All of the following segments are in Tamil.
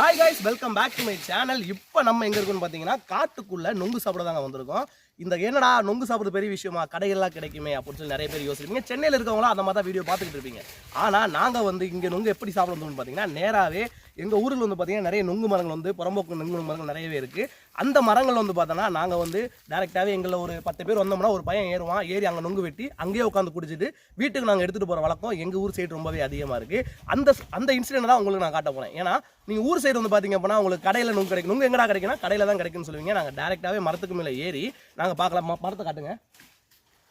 Hi guys welcome back to my channel இப்போ நம்ம எங்கே இருக்கோம்னு பார்த்தீங்கன்னா காட்டுக்குள்ளே நொங்கு சாப்பிட தாங்க வந்திருக்கோம். இந்த என்னடா நொங்கு சாப்பிட்றது பெரிய விஷயமா? கடைகள்லாம் கிடைக்குமே அப்படின்னு சொல்லி நிறைய பேர் யோசிப்பீங்க சென்னையில் இருக்கவங்களாம் அந்த மாதிரி தான் வீடியோ பார்த்துக்கிட்டு இருப்பீங்க. ஆனால் நாங்கள் வந்து இங்கே நொங்கு எப்படி சாப்பிட வந்தோம்னு பார்த்தீங்கன்னா நேராகவே எங்கள் ஊரில் வந்து பார்த்தீங்கன்னா நிறைய நொங்கு மரங்கள் வந்து புறம்போக்கு நொங்கு மரங்கள் நிறையவே இருக்குது அந்த மரங்கள் வந்து பார்த்தோன்னா நாங்கள் வந்து டேரெக்டாகவே எங்களை ஒரு பத்து பேர் வந்தோம்னா ஒரு பையன் ஏறுவான். ஏறி அங்கே நொங்கு வெட்டி அங்கேயே உட்காந்து குடிச்சிட்டு வீட்டுக்கு நாங்கள் எடுத்துகிட்டு போகிற வழக்கம் எங்கள் ஊர் சைடு ரொம்பவே அதிகமாக இருக்குது அந்த அந்த இன்சிடென்ட் தான் உங்களுக்கு நான் காட்ட போகிறேன் ஏன்னா நீங்கள் ஊர் சைடு வந்து பார்த்தீங்க அப்படின்னா உங்களுக்கு கடையில் நுங்கு கிடைக்கும். நுங்கு எங்கடா கிடைக்குன்னா கடையில் தான் கிடைக்குன்னு சொல்லுவீங்க. நாங்கள் டேரெக்டாகவே மரத்துக்கு மேலே ஏறி நாங்கள் பார்க்கலாம். மரத்தை காட்டுங்க.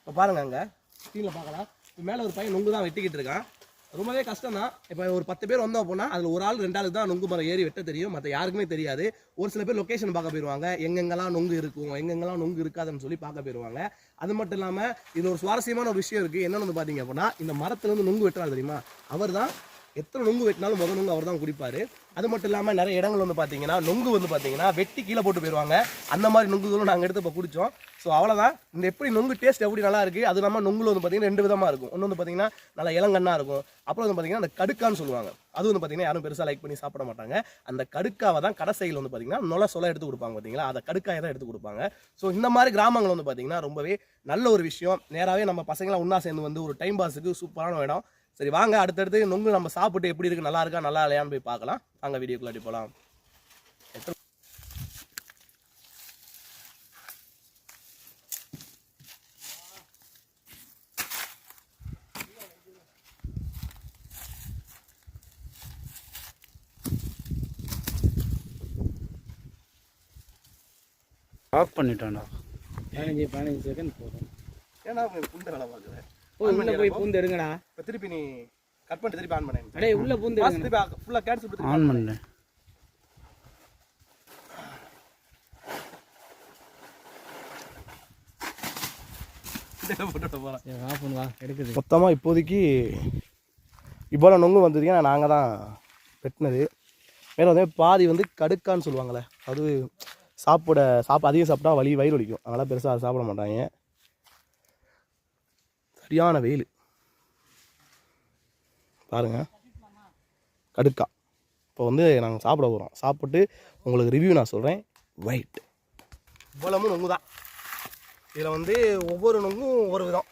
இப்போ பாருங்க அங்கே. ஸ்க்ரீனில் பார்க்கலாம். மேலே ஒரு பையன் நுங்கு தான் வெட்டிக்கிட்டு இருக்கான். ரொம்பவே கஷ்டம் தான் இப்போ ஒரு பத்து பேர் வந்தோம் அப்படின்னா அதில் ஒரு ஆள் ரெண்டு ஆளுக்கு தான் நுங்கு மரம் ஏறி வெட்ட தெரியும். மற்ற யாருக்குமே தெரியாது. ஒரு சில பேர் லொக்கேஷன் பார்க்க போயிடுவாங்க எங்கெங்கெல்லாம் நொங்கு இருக்கும் எங்கெங்கெல்லாம் நொங்கு இருக்காதுன்னு சொல்லி பார்க்க போயிடுவாங்க அது மட்டும் இல்லாமல் இது ஒரு சுவாரஸ்யமான ஒரு விஷயம் இருக்குது என்னென்னு வந்து பார்த்தீங்க அப்படின்னா இந்த மரத்துலேருந்து நொங்கு வெட்டுறாரு தெரியுமா? அவர் தான் எத்தனை நொங்கு வெட்டினாலும் முத நுங்கு அவர் தான் குடிப்பார். அது மட்டும் இல்லாமல் நிறைய இடங்கள் வந்து பார்த்தீங்கன்னா நுங்கு வந்து பார்த்தீங்கன்னா வெட்டி கீழே போட்டு போயிடுவாங்க அந்த மாதிரி நொங்குகளும் நாங்கள் எடுத்து இப்போ குடித்தோம் ஸோ அவ்வளோதான் இந்த எப்படி நுங்கு டேஸ்ட் எப்படி நல்லா இருக்குது அது இல்லாமல் நுங்குல வந்து பார்த்தீங்கன்னா ரெண்டு விதமாக இருக்கும். ஒன்று வந்து பார்த்தீங்கன்னா நல்லா இளங்கண்ணா இருக்கும். அப்புறம் வந்து பார்த்தீங்கன்னா அந்த கடுக்கான்னு சொல்லுவாங்க. அது வந்து பார்த்தீங்கன்னா யாரும் பெருசாக லைக் பண்ணி சாப்பிட மாட்டாங்க. அந்த கடுக்காவை தான் கடைசையில் வந்து பார்த்தீங்கன்னா நொலை சொல்ல எடுத்து கொடுப்பாங்க பார்த்தீங்களா அதை கடுக்காயை தான் எடுத்து கொடுப்பாங்க. ஸோ இந்த மாதிரி கிராமங்கள் வந்து பார்த்தீங்கன்னா ரொம்பவே நல்ல ஒரு விஷயம். நேராகவே நம்ம பசங்களாம் ஒன்றா சேர்ந்து வந்து ஒரு டைம் பாஸுக்கு சூப்பரான இடம். சரி வாங்க அடுத்தடுத்து நொங்கு நம்ம சாப்பிட்டு எப்படி இருக்கு நல்லா இருக்கா நல்லா இல்லையான்னு போய் பார்க்கலாம். வாங்க வீடியோக்குள்ளாடி போகலாம் ஆஃப் பண்ணிட்டான்டா பதினஞ்சு பதினஞ்சு செகண்ட் போதும். ஏன்னா புண்டு வேலை பார்க்குறேன் உள்ள போய் பூந்து எடுங்கடா. இப்போ திருப்பி நீ கட் பண்ணிட்டு திருப்பி ஆன் பண்ணேன் அடே உள்ள பூந்து திருப்பி ஃபுல்லாக கேன்சல் பண்ணி. ஆன் பண்ணேன் பண்ணு மொத்தமாக இப்போதைக்கு இவ்வளோ நொங்கு வந்ததுன்னா நாங்கள் தான் வெட்டினது. மேலே வந்து பாதி வந்து கடுக்கான்னு சொல்லுவாங்கள்ல அது சாப்பிட சாப்பிட அதிகம் சாப்பிட்டா வலி வயிறு வலிக்கும். அதனால் பெருசாக அதை சாப்பிட மாட்டாங்க. சரியான வெயில். பாருங்க. கடுக்கா. இப்போ வந்து நாங்கள் சாப்பிட போகிறோம் சாப்பிட்டு உங்களுக்கு ரிவ்யூ நான் சொல்கிறேன் ஒயிட் இவ்வளமும் நொங்கு தான். இதில் வந்து ஒவ்வொரு நொங்கும் ஒவ்வொரு விதம்.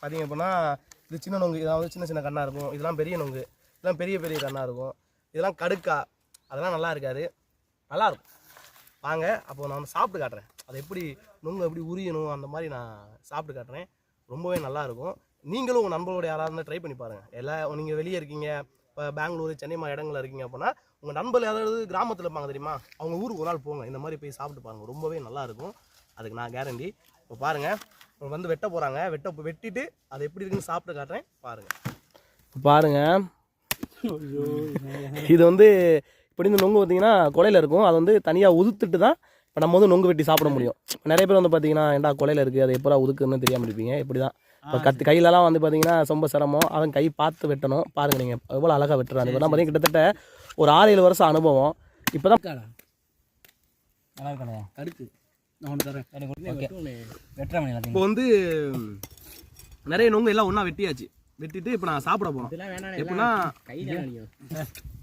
பார்த்தீங்க அப்படின்னா இது சின்ன நொங்கு இதாவது சின்ன சின்ன கண்ணாக இருக்கும். இதெல்லாம் பெரிய நொங்கு. இதெல்லாம் பெரிய பெரிய கண்ணாக இருக்கும். இதெல்லாம் கடுக்கா. அதெல்லாம் நல்லா இருக்காது. நல்லா இருக்கும். வாங்க அப்போ நான் வந்து சாப்பிட்டு காட்டுறேன். அது எப்படி நொங்கு எப்படி உரியணும் அந்த மாதிரி நான் சாப்பிட்டு காட்டுறேன். ரொம்பவே நல்லா இருக்கும் நீங்களும் உங்கள் நண்பர்களோட யாராவது ட்ரை பண்ணி பாருங்கள் எல்லாம் நீங்கள் வெளியே இருக்கீங்க இப்போ பெங்களூர் சென்னை மாதிரி இடங்கள்ல இருக்கீங்க அப்படின்னா உங்கள் நண்பர்கள் யாராவது கிராமத்தில் இருப்பாங்க தெரியுமா? அவங்க ஊருக்கு ஒரு நாள் போங்க. இந்த மாதிரி போய் சாப்பிட்டு பாருங்க. ரொம்பவே நல்லா இருக்கும் அதுக்கு நான் கேரண்டி இப்போ பாருங்கள் வந்து வெட்ட போகிறாங்க வெட்ட வெட்டிட்டு அது எப்படி இருக்குன்னு சாப்பிட்டு காட்டுறேன். பாருங்கள் பாருங்க. இது வந்து இப்படி இந்த நொங்கு பார்த்தீங்கன்னா கொலையில் இருக்கும். அதை வந்து தனியாக உதுத்துட்டு தான் இப்போ நம்ம வந்து நொங்கு வெட்டி சாப்பிட முடியும். நிறைய பேர் வந்து பார்த்தீங்கன்னா ஏன்டா கொலையில் இருக்குது அது எப்படா உதுக்குன்னு தெரியாமல் இருப்பீங்க இப்படி தான் இப்போ கத்து கையிலலாம் வந்து பார்த்தீங்கன்னா ரொம்ப சிரமம். அவன் கை பார்த்து வெட்டணும். பாருங்க நீங்கள் எவ்வளோ அழகாக வெட்டுறாங்க இப்போலாம் பார்த்தீங்கன்னா கிட்டத்தட்ட ஒரு ஆறு ஏழு வருஷம் அனுபவம். இப்போ தான் நல்லா இருக்காடா கடுக்கு. நான் ஒன்று தரேன். வெட்டுறேன் எல்லாத்தையும் இப்போ வந்து நிறைய நொங்கு எல்லாம் ஒன்றா வெட்டியாச்சு. வெட்டிட்டு இப்போ நான் சாப்பிட போகிறோம் எப்படின்னா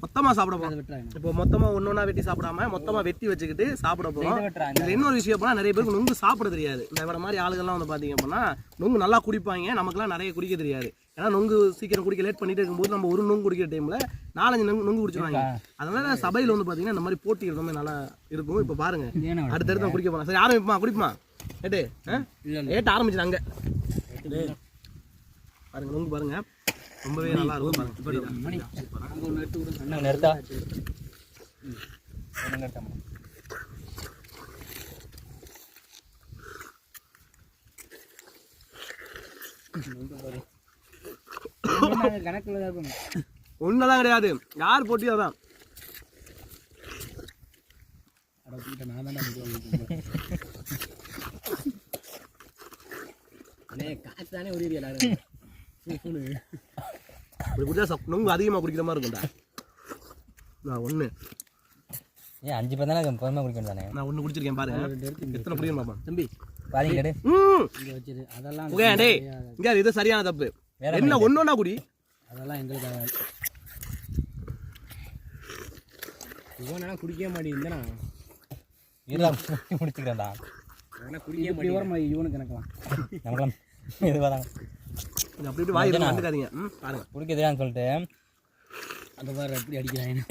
மொத்தமாக சாப்பிட போகிறோம் இப்போ மொத்தமாக ஒன்று ஒன்றா வெட்டி சாப்பிடாம மொத்தமாக வெட்டி வச்சுக்கிட்டு சாப்பிட போகிறோம் இதில் இன்னொரு விஷயம் அப்படின்னா நிறைய பேருக்கு நொங்கு சாப்பிட தெரியாது. இந்த இவர மாதிரி ஆளுகள்லாம் வந்து பார்த்தீங்க அப்படின்னா நொங்கு நல்லா குடிப்பாங்க. நமக்குலாம் நிறைய குடிக்க தெரியாது. ஏன்னா நொங்கு சீக்கிரம் குடிக்க லேட் பண்ணிட்டு இருக்கும்போது நம்ம ஒரு நொங்கு குடிக்கிற டைமில் நாலஞ்சு நொங்கு நொங்கு குடிச்சிருவாங்க. அதனால சபையில் வந்து பார்த்தீங்கன்னா இந்த மாதிரி போட்டி ரொம்ப நல்லா இருக்கும். இப்போ பாருங்க. அடுத்தடுத்து குடிக்க போகிறேன் சரி ஆரம்பிப்பா குடிப்பா ஏட்டு ஏட்டு ஆரம்பிச்சிட்டாங்க. பாருங்க நொங்கு பாருங்க. ரொம்பவே நல்லா இருக்கும் பாருங்க. இருக்கும் ஒன்றெல்லாம் கிடையாது. யார் போட்டியோ தானே காசு தானே உரிய எல்லாரும். இப்படி குடிச்சா சப் நொங்கு அதிகமாக குடிக்கிற மாதிரி இருக்கும்டா. நான் ஒன்று ஏன் அஞ்சு பேர் தானே பொறுமை குடிக்கணும் தானே? நான் ஒன்று குடிச்சிருக்கேன் பாரு. எத்தனை குடிக்கணும் பாப்பா? தம்பி. பாதி கேடு. ம். இங்கே வச்சிரு. அதெல்லாம் ஓகே டேய். இங்க இது சரியான தப்பு. என்ன ஒன்று ஒன்றா குடி. அதெல்லாம் எங்களுக்கு. இவனா குடிக்கவே மாட்டேங்குதுண்ணா இருடா முடிச்சுக்கிறேன்டா. குடிக்கவே மாட்டேங்குது. வரமா இவனுக்கு எனக்கலாம் நமக்கெல்லாம் இதுவாக தான் இது அப்படி இப்படி வாய் மஞ்சனா. கண்டுக்காதீங்க ம் பாருங்க. சொல்லிட்டு. அந்த மாதிரி எப்படி அடிக்கிறான்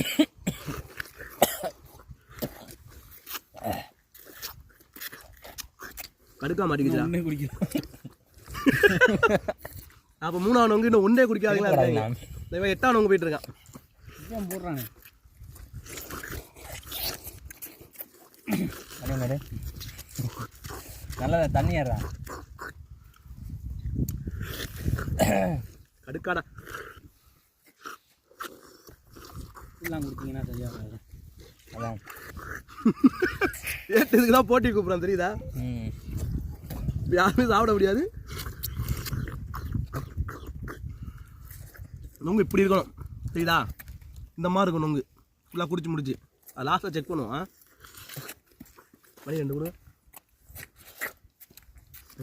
கடுக்கா மாட்டேங்குதா ஒன்றே குடிக்கிறான் அப்போ மூணாவது நொங்கு இன்னும் ஒன்றே குடிக்காதீங்களா இவன் எட்டாவது நொங்கு போயிட்டு இருக்கான் இவன் போடுறானே. அதே மாதிரி நல்லா தண்ணி ஏறா கடுக்காடா. எல்லாம் குடிச்சிங்கன்னா சரியாக வராது. அதான். ஏட்டு தான் போட்டி கூப்பிட்றான் தெரியுதா? ம். யாருமே சாப்பிட முடியாது. நொங்கு இப்படி இருக்கணும். தெரியுதா? இந்த மாதிரி இருக்கும் நொங்கு. ஃபுல்லாக குடிச்சு முடிச்சு. அது லாஸ்ட்டில் செக் பண்ணுவோம்? மணி ரெண்டு கூட.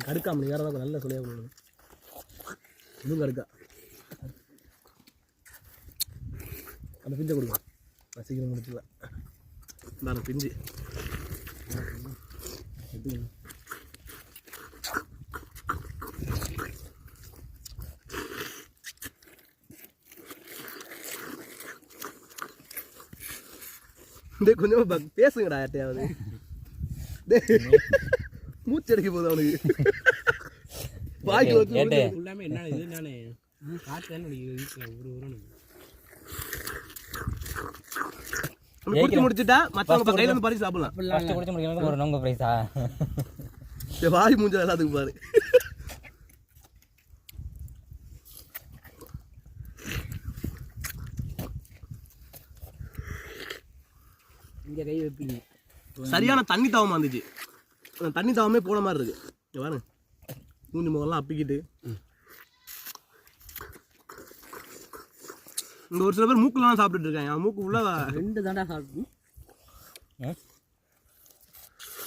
கடுக்கா மணி வேறு ஏதாவது நல்ல சொல்லியாக கொடுக்கணும் இன்னும் இருக்கா அந்த பிஞ்சை கொடுங்க நான் சீக்கிரம் முடிச்சுக்கலாம் நான் பிஞ்சு. எடுத்துக்கணும் டேய் கொஞ்சம் பேசுங்கடா யார்ட்டையாவது மூச்சடிக்க போகுது அவனுக்கு. வச்சு ஏட்டு எல்லாமே என்ன இது? நானே காற்று தானே ஒரு ஒரு குடிச்சு முடிச்சுட்டா இப்போ கையில இருந்து பறிச்சு சாப்பிடலாம். குடிச்சு ஒரு நொங்க ப்ரைஸா வாய் மூஞ்ச பாரு. இங்கே கை வைப்பீங்க. சரியான தண்ணி தாவமா இருந்துச்சு தண்ணி தாவமே போன மாதிரி இருக்கு. பாருங்க. மூஞ்சி முகம்லாம் அப்பிக்கிட்டு இங்க ஒரு சில பேர் மூக்குலாம் சாப்பிட்டுட்டு இருக்காங்க மூக்கு உள்ள ரெண்டு தாண்டா சாப்பிட்டு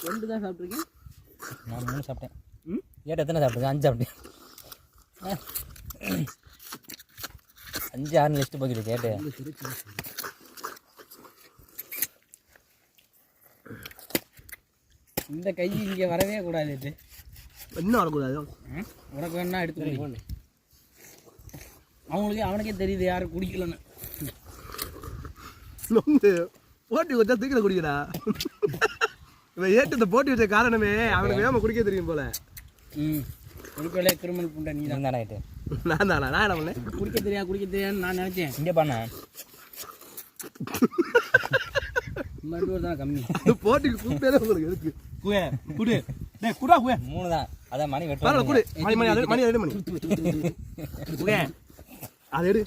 ரெண்டு தான் சாப்பிட்ருக்கேன் நான் மூணு சாப்பிட்டேன் ம் ஏட்ட எத்தனை சாப்பிட்டேன் அஞ்சு சாப்பிட்டேன் ஆ. அஞ்சு ஆறு லிஸ்ட்டு போய்கிட்டு கேட்டு இந்த கை இங்கே வரவே கூடாது இது. இன்னும் வரக்கூடாது? உனக்கு வேணா எடுத்து அவங்களுக்கு அவனுக்கே தெரியுது யாரும் குடிக்கலன்னு. போட்டி வச்சா தூக்கில குடிக்கிறா இவன் ஏட்டு இந்த போட்டி வச்ச காரணமே அவனுக்கு வேகமா குடிக்க தெரியும் போல. ம். குடிக்கல கிரிமினல் புண்டை நீ தான் ஆகிட்டு நான் தானா? நான் என்ன பண்ணேன்? குடிக்க தெரியா குடிக்க தெரியான்னு நான் நினச்சேன். இங்கே பண்ண. மறுபடியும் தான் கம்மி. போட்டிக்கு கூப்பிட்டே உங்களுக்கு எதுக்கு? குவே குடு. டேய் குடா. குவே மூணு தான் அதான் மணி பரவாயில்ல குடு. மணி மணி அது மணி ரெண்டு மணி. குவே அது எடு.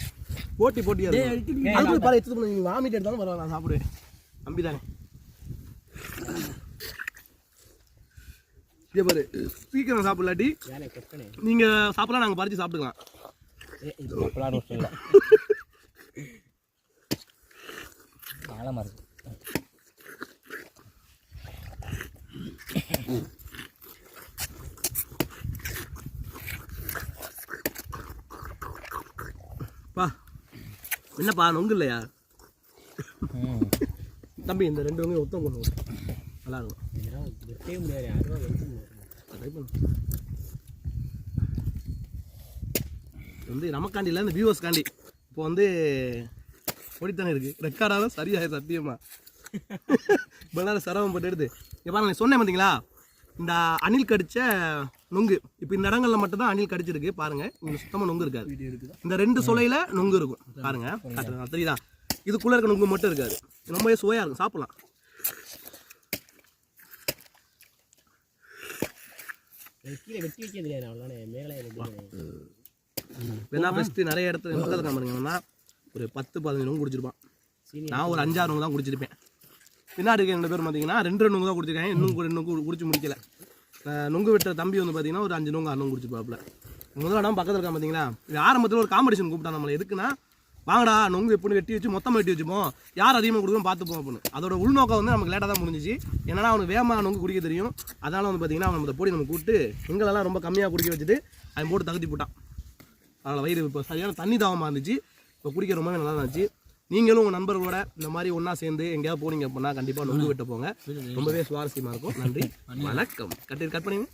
போட்டி போட்டி அது. அதுக்கு பாரு எடுத்து பண்ணி வாமிட் எடுத்தாலும் பரவாயில்ல நான் சாப்பிடுவேன். நம்பி தானே இதே பாரு. சீக்கிரம் சாப்பிடலாட்டி. நீங்க சாப்பிடலாம் நாங்க பறிச்சு சாப்பிட்டுக்கலாம். இருக்கு பா. என்னப்பா நொங்கு இல்லையா தம்பி இந்த ரெண்டு நொங்கு ஒத்தம் கொண்டு நல்லா இருக்கும் முடியாது ட்ரை பண்ணு இது வந்து நமக்காண்டி இல்லை இந்த வியூவர்ஸ் காண்டி. இப்போ வந்து ஓடித்தானே இருக்கு. ரெக்கார்டாக சரியாக சத்தியமா. இப்போ நேரம் சிரமம் போட்டு எடுத்து. எப்பா பாருங்க நான் சொன்னேன் பார்த்தீங்களா இந்த அணில் கடிச்ச நொங்கு. இப்போ இந்த இடங்கள்ல மட்டும் தான் அணில் கடிச்சிருக்கு. பாருங்க இங்க சுத்தமாக நொங்கு இருக்காது. இந்த ரெண்டு சுளையில நொங்கு இருக்கும். பாருங்க. தெரியுதா? இதுக்குள்ள இருக்க நொங்கு மட்டும் இருக்காது. ரொம்பவே சுவையா இருக்கும். சாப்பிடலாம். ஃபஸ்ட்டு நிறைய இடத்துல பக்கத்தில் ஒரு பத்து பதினஞ்சு நொங்கு குடிச்சிருப்பான். நான் ஒரு அஞ்சாறு நொங்கு தான் குடிச்சிருப்பேன். பின்னாடி இருக்க ரெண்டு பேர் பார்த்தீங்கன்னா ரெண்டு ரெண்டு தான் குடிச்சிருக்காங்க. இன்னும் கூட இன்னும் குடிச்சு முடிக்கல. அஹ் நொங்கு விட்ட தம்பி வந்து பார்த்தீங்கன்னா ஒரு அஞ்சு நொங்கு அண்ணன் நொங்கு முதல் இடம் பக்கத்தில் இருக்கான் பார்த்தீங்களா ஆரம்பத்தில் ஒரு காம்படிஷன் கூப்பிட்டா நம்மளை. எதுக்குன்னா வாங்கடா நொங்கு எப்படி வெட்டி வச்சு மொத்தமாக வெட்டி வச்சுப்போம். யார் அதிகமாக கொடுக்கணும் பார்த்துப்போம் அப்படின்னு. அதோட உள்நோக்கம் வந்து நமக்கு லேட்டாக தான் முடிஞ்சிச்சு. என்னன்னா அவனுக்கு வேகமாக நொங்கு குடிக்க தெரியும். அதனால் வந்து பார்த்தீங்கன்னா அவன் அந்த போடி நம்ம கூப்பிட்டு எங்களெல்லாம் ரொம்ப கம்மியாக குடிக்க வச்சுட்டு அவன் போட்டு தகுதி போட்டான் அதில் வயிறு இப்போ சரியான தண்ணி தாவமாக இருந்துச்சு. இப்போ குடிக்க ரொம்பவே நல்லா இருந்துச்சு. நீங்களும் உங்கள் நண்பர்களோட இந்த மாதிரி ஒன்றா சேர்ந்து எங்கேயாவது போனீங்க அப்படின்னா கண்டிப்பாக நொங்கு வெட்ட போங்க. ரொம்பவே சுவாரஸ்யமாக இருக்கும். நன்றி. வணக்கம். கட்டி கட் பண்ணுங்க